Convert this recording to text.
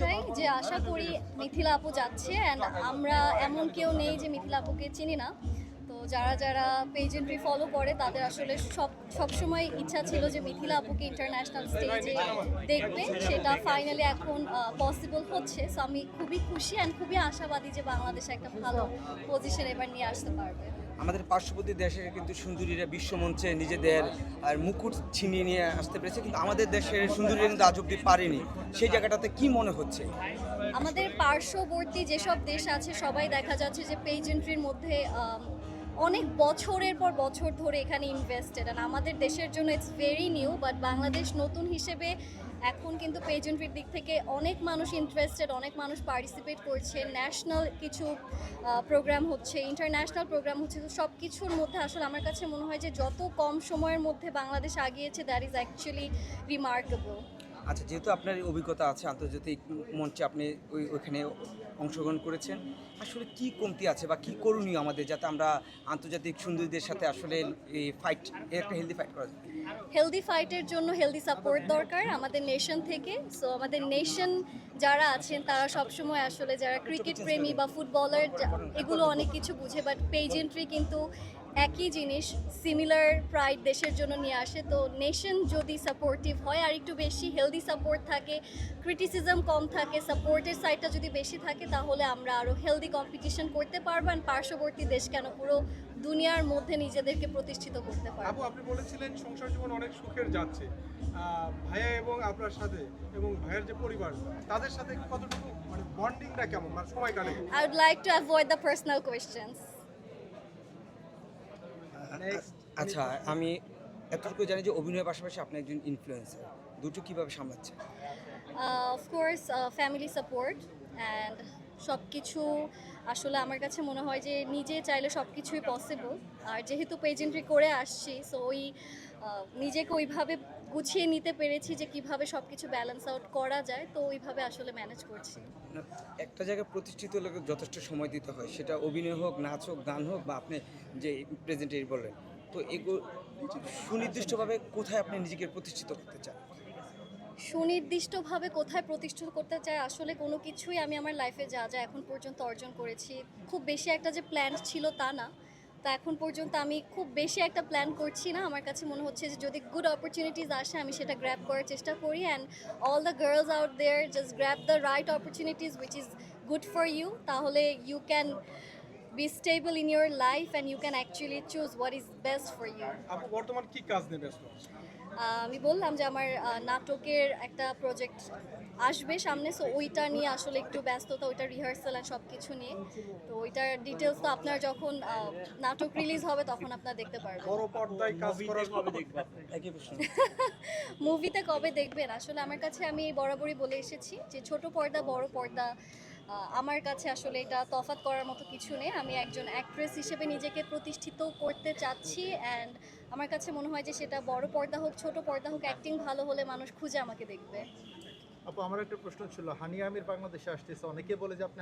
একটাই যে আশা করি মিথিলা আপু যাচ্ছে অ্যান্ড আমরা এমন কেউ নেই যে মিথিলা আপুকে চিনি না। তো যারা যারা পেজেন্ট্রি ফলো করে, তাদের আসলে সব, সবসময় ইচ্ছা ছিল যে মিথিলা আপুকে ইন্টারন্যাশনাল স্টেজে দেখবে সেটা ফাইনালি এখন পসিবল হচ্ছে। সো আমি খুবই খুশি অ্যান্ড খুবই আশাবাদী যে বাংলাদেশ একটা ভালো পজিশন এবার নিয়ে আসতে পারবে। আমাদের পার্শ্ববর্তী দেশের কিন্তু সুন্দরীরা বিশ্বমঞ্চে নিজেদের, আর মুকুট ছিনিয়ে নিয়ে আসতে পেরেছে, কিন্তু আমাদের দেশের সুন্দরীরা কিন্তু আজ অব্দি পারেনি। সেই জায়গাটাতে কি মনে হচ্ছে? আমাদের পার্শ্ববর্তী যেসব দেশ আছে, সবাই দেখা যাচ্ছে যে পেজেন্ট্রির মধ্যে অনেক বছরের পর বছর ধরে এখানে ইনভেস্টেড আর আমাদের দেশের জন্য it's very new but Bangladesh নতুন হিসেবে এখন কিন্তু পেজেন্ট্রির দিক থেকে অনেক মানুষ ইন্টারেস্টেড অনেক মানুষ পার্টিসিপেট করছে। ন্যাশনাল কিছু প্রোগ্রাম হচ্ছে ইন্টারন্যাশনাল প্রোগ্রাম হচ্ছে। তো সব কিছুর মধ্যে আসলে আমার কাছে মনে হয় যে যত কম সময়ের মধ্যে বাংলাদেশ আগিয়েছে দ্যাট ইজ অ্যাকচুয়ালি রিমার্কেবল আচ্ছা যেহেতু আপনার অভিজ্ঞতা আছে আন্তর্জাতিক মঞ্চে আপনি ওই ওইখানে অংশগ্রহণ করেছেন আসলে কি কমতি আছে বা কি করণীয় আমাদের যাতে আমরা আন্তর্জাতিক সুন্দরীদের সাথে আসলে এই ফাইট একটা হেলদি ফাইট করা যায়? হেলদি ফাইটের জন্য হেলদি সাপোর্ট দরকার আমাদের নেশন থেকে। সো আমাদের নেশন যারা আছেন তারা সবসময় আসলে যারা ক্রিকেট প্রেমী বা ফুটবলার এগুলো অনেক কিছু বুঝে বাট পেজেন্ট্রি কিন্তু একই জিনিস সিমিলার প্রাইড দেশের জন্য নিয়ে আসে। তো নেশন যদি সাপোর্টিভ হয় আর একটু বেশি হেলদি সাপোর্ট থাকে ক্রিটিসিজম কম থাকে সাপোর্টের সাইডটা যদি বেশি থাকে তাহলে আমরা আরও হেলদি কম্পিটিশন করতে পারব and পার্শ্ববর্তী দেশ কেন পুরো দুনিয়ার মধ্যে নিজেদেরকে প্রতিষ্ঠিত করতে পারব। আপু আপনি বলেছিলেন সংসার জীবন অনেক সুখের যাচ্ছে। ভাইয়া এবং আপনার সাথে এবং ভাইয়ের যে পরিবার তাদের সাথে কতটুকু মানে বন্ডিংটা কেমন? মানে সময় কাটে I would like to avoid the personal questions. আচ্ছা আমি এতটুকু জানি যে অভিনয়ের পাশাপাশি আপনি একজন ইনফ্লুয়েন্সার দুটো কীভাবে সামলাচ্ছেন? Of course family support and সব কিছু আসলে আমার কাছে মনে হয় যে নিজে চাইলে সব কিছুই পসিবল আর যেহেতু পেজেন্ট্রি করে আসছি সো ওই নিজেকে ওইভাবে গুছিয়ে নিতে পেরেছি যে কীভাবে সব কিছু ব্যালেন্স আউট করা যায়, তো ওইভাবে আসলে ম্যানেজ করছি। একটা জায়গায় প্রতিষ্ঠিত লোকে যথেষ্ট সময় দিতে হয়, সেটা অভিনয় হোক, নাচ হোক, গান হোক বা আপনি যে প্রেজেন্টের বললেন। তো এগুলো সুনির্দিষ্টভাবে কোথায় আপনি নিজেকে প্রতিষ্ঠিত করতে চান? সুনির্দিষ্টভাবে কোথায় প্রতিষ্ঠিত করতে চাই, আসলে কোনো কিছুই আমি আমার লাইফে যা যা এখন পর্যন্ত অর্জন করেছি, খুব বেশি একটা যে প্ল্যান ছিল তা না। তো এখন পর্যন্ত আমি খুব বেশি একটা প্ল্যান করছি না। আমার কাছে মনে হচ্ছে যে যদি গুড অপরচুনিটিস আসে, আমি সেটা গ্র্যাব করার চেষ্টা করি and all the girls out there just grab the right opportunities which is good for you তাহলে you can be stable in your life and you can actually choose what is best for you আপু বর্তমান কি কাজ নিয়ে ব্যস্ত? আহ, আমি বললাম যে আমার আহ, নাটকের একটা প্রজেক্ট আসবে সামনে সো ওইটা নিয়ে আসলে একটু ব্যস্ততা ওইটা রিহার্সাল আর সব কিছু নিয়ে। তো ওইটার ডিটেলস তো আপনার যখন আহ, নাটক রিলিজ হবে তখন আপনার দেখতে পারবেন। বড় পর্দায় কাজ করার একই প্রশ্ন। মুভিতে কবে দেখবেন? আসলে আমার কাছে আমি বরাবরই বলে এসেছি যে ছোট পর্দা বড় পর্দা আমার কাছে আসলে এটা তফাত করার মতো কিছু নেই। আমি একজন অ্যাক্ট্রেস হিসেবে নিজেকে প্রতিষ্ঠিত করতে চাচ্ছি অ্যান্ড আমার কাছে মনে হয় যে সেটা বড় পর্দা হোক, ছোট পর্দা হোক অ্যাক্টিং ভালো হলে মানুষ খুঁজে আমাকে দেখবে। আপু, আমার একটা প্রশ্ন ছিল হানি আমির বাংলাদেশে আসতেছে, অনেকে বলে যে আপনি